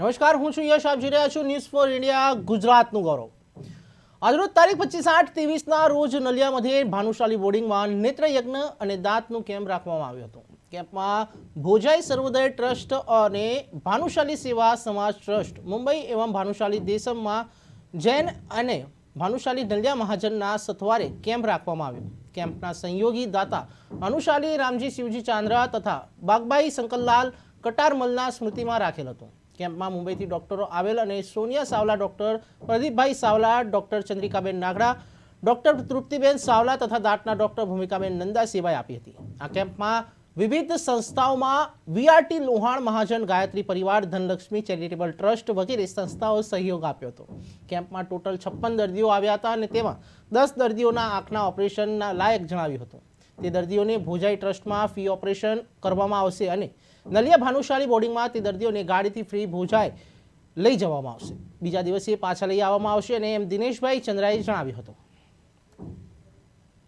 નમસ્કાર, હું છું યશ, આપ જોઈ રહ્યા છું ન્યૂઝ ફોર ઇન્ડિયા ગુજરાતનું ગૌરવ. આજરોજ તારીખ પચીસ આઠ ત્રેવીસના રોજ નલિયા મધ્યે ભાનુશાલી બોર્ડિંગમાં નેત્રયજ્ઞ અને દાંતનું કેમ્પ રાખવામાં આવ્યો હતો. કેમ્પમાં ભોજાઈ સર્વોદય ટ્રસ્ટ અને ભાનુશાલી સેવા સમાજ ટ્રસ્ટ, મુંબઈ એવં ભાનુશાલી દેશમમાં જૈન અને ભાનુશાલી નલિયા મહાજનના સથવારે કેમ્પ રાખવામાં આવ્યો. કેમ્પના સંયોગી દાતા ભાનુશાલી રામજી શિવજી ચાંદ્રા તથા બાગબાઈ શંકરલાલ કટારમલના સ્મૃતિમાં રાખેલ હતો. કેમ્પમાં મુંબઈથી ડૉક્ટરો આવેલ અને Sonia Savla, doctor Pradipbhai Savla, doctor Chandrikaben Nagda, doctor Triptiben Savla તથા દાંતના ડૉક્ટર ભૂમિકાબેન નંદા સેવાએ આપી હતી. આ કેમ્પમાં વિવિધ સંસ્થાઓમાં વીઆરટી લોહાણ મહાજન, ગાયત્રી પરિવાર, ધનલક્ષ્મી ચેરિટેબલ ટ્રસ્ટ વગેરે સંસ્થાઓ સહયોગ આપ્યો હતો. કેમ્પમાં ટોટલ છપ્પન દર્દીઓ આવ્યા હતા અને તેમાં દસ દર્દીઓના આંખના ઓપરેશનના લાયક જણાવ્યું હતું. તે દર્દીઓને ભોજાઈ ટ્રસ્ટમાં ફી ઓપરેશન કરવામાં આવશે અને નલિયા ભાનુશાળી બોર્ડિંગમાં તે દર્દીઓને ગાડીથી ફ્રી ભોજાય લઈ જવામાં આવશે. બીજા દિવસે પાછા લઈ આવવામાં આવશે અને એમ દિનેશભાઈ ચંદ્રાએ જણાવ્યું હતું.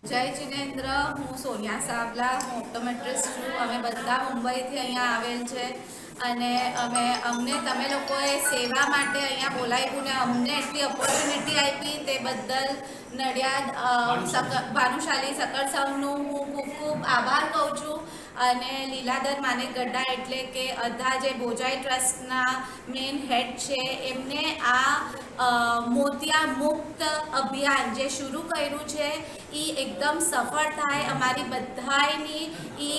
જય જિનેન્દ્ર, હું સોનિયા સાવલા હું ઓપ્ટોમેટ્રિસ્ટ છું. અમે બધા મુંબઈથી અહીંયા આવેલ છે અને અમે, અમને તમે લોકોએ સેવા માટે અહીંયા બોલાવ્યું ને અમને એટલી ઓપોર્ચ્યુનિટી આપી તે બદલ નડિયાદ ભાનુશાલી સકળ સંઘનું હું ખૂબ ખૂબ આભાર કહું છું. અને લીલાધર માને ગડ્ડા એટલે કે અધા જે બોજાઈ ટ્રસ્ટના મેઇન હેડ છે, એમને આ મોતિયા મુક્ત અભિયાન જે શરૂ કર્યું છે એ એકદમ સફળ થાય. અમારી બધાની એ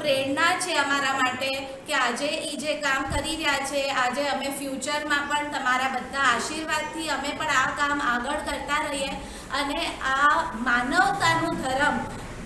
પ્રેરણા છે અમારા માટે કે આજે એ જે કામ કરી રહ્યા છે, આજે અમે ફ્યુચરમાં પણ તમારા બધા આશીર્વાદથી અમે પણ આ કામ આગળ કરતા રહીએ. અને આ માનવતાનું ધર્મ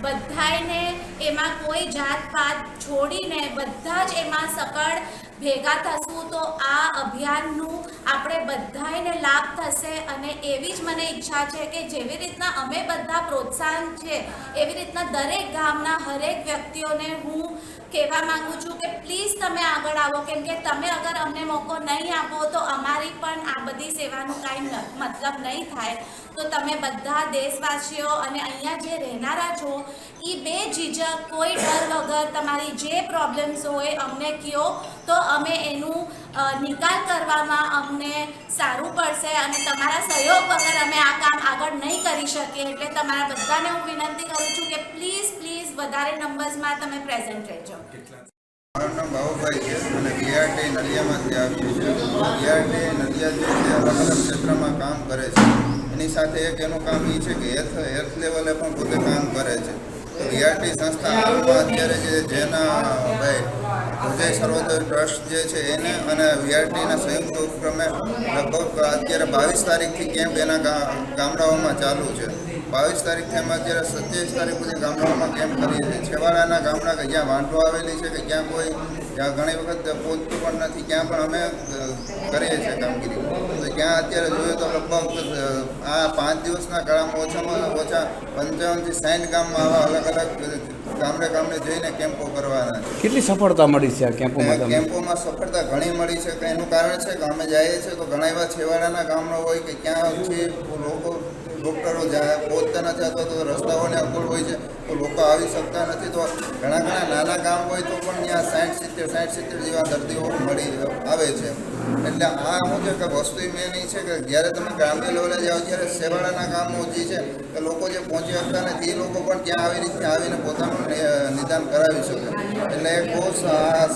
બધાયને એમાં કોઈ જાત પાત છોડીને બધા જ એમાં સકળ ભેગા થશું તો આ અભિયાનનું આપણે બધાયને લાભ થશે અને એવી જ મને ઈચ્છા છે કે જેવી રીતના અમે બધા પ્રોત્સાહન છે, એવી રીતના દરેક ગામના હરેક વ્યક્તિઓને હું કહેવા માંગુ છું કે પ્લીઝ તમે આગળ આવો. કેમ કે તમે અગર અમને મોકો નહીં આપો તો અમારી પણ આ બધી સેવાનું કાંઈ મતલબ નહીં થાય. તો તમે બધા દેશવાસીઓ અને અહીંયા જે રહેનારા છો એ બે જીજા કોઈ ડર વગર તમારી જે પ્રોબ્લેમ્સ હોય અમને કહો તો અમે એનું નિકાલ કરવામાં અમને સારું પડશે અને તમારા સહયોગ વગર અમે આ કામ આગળ નહીં કરી શકીએ. એટલે તમારા બધાને હું વિનંતી કરું છું કે પ્લીઝ પ્લીઝ વધારે નંબર્સમાં તમે પ્રેઝન્ટ રહેજો. મારું નામ બાબુભાઈ છે અને બીઆરટી નલિયામાંથી આવ્યું છે બીઆરટી નલિયા જે છે ક્ષેત્રમાં કામ કરે છે. એની સાથે એક એનું કામ એ છે કે હેલ્થ હેલ્થ લેવલે પણ પોતે કામ કરે છે. વીઆરટી સંસ્થા અત્યારે જે, જેના ભાઈ ઉદય સર્વોદય ટ્રસ્ટ જે છે એને અને વીઆરટીના સંયુક્ત ઉપક્રમે લગભગ અત્યારે બાવીસ તારીખથી કેમ્પ એના ગામડાઓમાં ચાલુ છે. બાવીસ તારીખથી અમે અત્યારે સત્યાવીસ તારીખ સુધી ગામડાઓમાં કેમ્પ કરીએ છીએ. છેવાડાના ગામડા કે જ્યાં વાંઢો આવેલી છે કે જ્યાં કોઈ ઘણી વખત પહોંચતું પણ નથી, ત્યાં પણ અમે કરીએ છીએ કામગીરી. ત્યાં અત્યારે જોઈએ તો લગભગ આ પાંચ દિવસના ગાળામાં ઓછામાં ઓછા પંચાવનથી સાઠ ગામમાં આવા અલગ અલગ ગામડે ગામડે જઈને કેમ્પો કરવાના છે. કેટલી સફળતા મળી છે આ કેમ્પોમાં કેમ્પોમાં સફળતા ઘણી મળી છે. એનું કારણ છે કે અમે જઈએ છીએ તો ઘણા એવા છેવાડાના ગામડા હોય કે ક્યાં છે લોકો ડૉક્ટરો જાય પહોંચતા નથી અથવા તો રસ્તાઓને અકુળ હોય છે તો લોકો આવી શકતા નથી. તો ઘણા ઘણા નાના ગામ હોય તો પણ ત્યાં સાઠ સિત્તેર સાઠ સિત્તેર જેવા દર્દીઓ મળી આવે છે. એટલે આ શું છે કે વસ્તુ મેન છે કે જ્યારે તમે ગ્રામ્ય લેવલે જાઓ ત્યારે સેવાળાના કામો જે છે કે લોકો જે પહોંચી શકતા નથી એ લોકો પણ ત્યાં આવી રીતે આવીને પોતાનું નિદાન કરાવી શકે. એટલે એક બહુ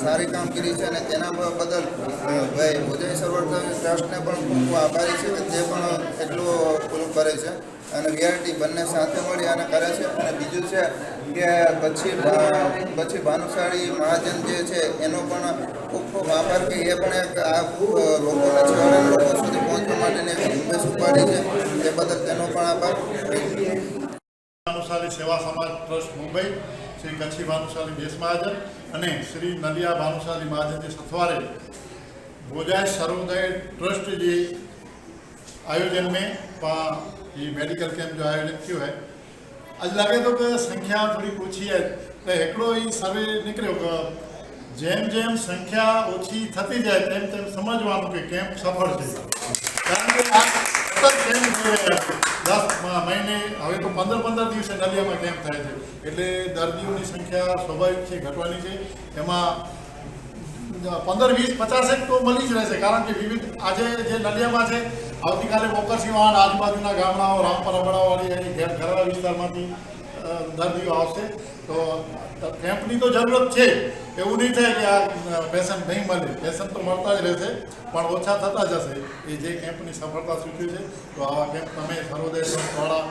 સારી કામગીરી છે અને તેના બદલ ભાઈ ઉદય સરોવર ટ્રસ્ટને પણ ખૂબ ખૂબ આભારી છે કે તે પણ એટલું પૂરું કરે છે અને વીઆરટી બંને સાથે મળી અને કરે છે. અને બીજું છે કે પછી ભા- પછી ભાનુશાળી મહાજન જે છે એનો પણ ખૂબ ખૂબ આભાર કે એ પણ એક આ ખૂબ લોકોને છેવાડાના લોકો સુધી પહોંચવા માટેની એક ઝુંબેશ ઉપાડી છે તે બદલ તેનો પણ આભાર ભાનુશાલી સેવા સમાજ ટ્રસ્ટ મુંબઈ શ્રી કચ્છી भानुशाली देश महाजन અને શ્રી નલિયા ભાનુશાલી महाजन જે સથવારે भोजाय सर्वोदय ट्रस्ट जी आयोजन में पा- ये मेडिकल कैंप जो आयोजन क्यों है આજ લાગે તો કે સંખ્યા થોડીક ઓછી છે. એકડો એ સર્વે નીકળ્યો કે જેમ જેમ સંખ્યા ઓછી થતી જાય તેમ તેમ સમજવાનું કે કેમ્પ સફળ છે. કારણ કે આ સતત કેમ્પ દસ મહિને, હવે તો પંદર પંદર દિવસે નલિયામાં કેમ્પ થાય છે? એટલે દર્દીઓની સંખ્યા સ્વાભાવિક છે, ઘટવાની છે. એમાં પંદર, વીસ પચાસેક તો મળી જ રહેશે કારણ કે વિવિધ આજે જે નલિયામાં છે, આવતીકાલે વાહન આજુબાજુના ગામડાઓ રામપરા એની ઘેર ઘરવા વિસ્તારમાંથી દર્દીઓ આવશે. તો કેમ્પની તો જરૂરત છે, એવું નહીં થાય કે આ પેશન્ટ નહીં મળે. પેશન્ટ તો મળતા જ રહેશે, પણ ઓછા થતા જશે. એ જે કેમ્પની સફળતા સૂચવી છે, તો આવા કેમ્પ તમે સર્વોદય ટ્રસ્ટવાળા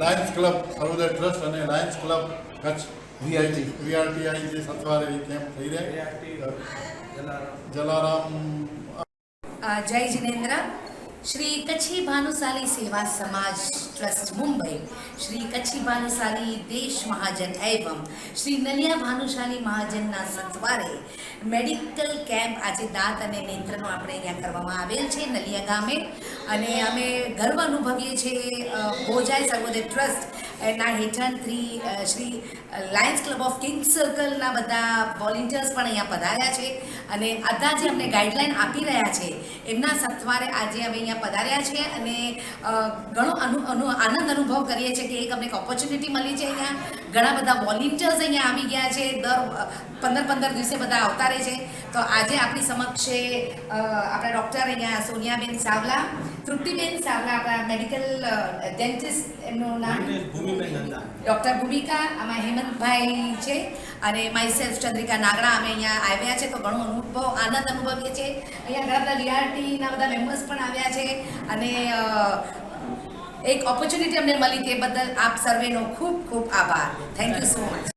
લાયન્સ ક્લબ સર્વોદય ટ્રસ્ટ અને lions club Kutch VRT. VRTI જે સથવારે એ કેમ્પ થઈ રહ્યા જલારામ. અ, જય જિનેન્દ્ર. શ્રી કચ્છી ભાનુશાલી સેવા સમાજ ટ્રસ્ટ મુંબઈ. શ્રી કચ્છી ભાનુશાલી દેશ મહાજન એવમ. શ્રી નલિયા ભાનુશાલી મહાજનના સત્વારે મેડિકલ કેમ્પ આજે દાંત અને નેત્રનો આપણે અહીંયા કરવામાં આવેલ છે નલિયા ગામે. અને અમે ગર્વ અનુભવીએ છીએ ભોજાઈ સર્વોદય ટ્રસ્ટ એના હેઠળ three Shri lions club of king સર્કલના બધા વોલેન્ટિયર્સ પણ અહીંયા પધાર્યા છે. અને બધા જે અમને ગાઈડલાઈન આપી રહ્યા છે, એમના સત્વારે આજે અમે અહીંયા પધાર્યા છે અને ઘણો અનુ આનંદ અનુભવ કરીએ છીએ કે એક અમને એક ઓપોર્ચ્યુનિટી મળી છે અહીંયા. ઘણા બધા વોલિન્ટિયર્સ અહીંયા આવી ગયા છે. દર પંદર પંદર દિવસે બધા આવતા રહે છે. તો આજે આપણી સમક્ષ છે આપણા ડૉક્ટર અહીંયા સોનિયાબેન સાવલા તૃપ્તિબેન સાવલા આપણા મેડિકલ ડેન્ટિસ્ટ એમનું નામ. ડૉક્ટર ભૂમિકા આમાં હેમંતભાઈ છે. અને માય સેલ્ફ ચંદ્રિકા નાગડા અમે અહીંયા આવ્યા છે તો ઘણો અનુભવ, આનંદ અનુભવીએ છીએ. અહીંયા ઘણા બધા વીઆરટીના બધા મેમ્બર્સ પણ આવ્યા છે અને એક ઓપોર્ચ્યુનિટી અમને મળી તે બદલ આપ સર્વેનો ખૂબ ખૂબ આભાર. Thank you so much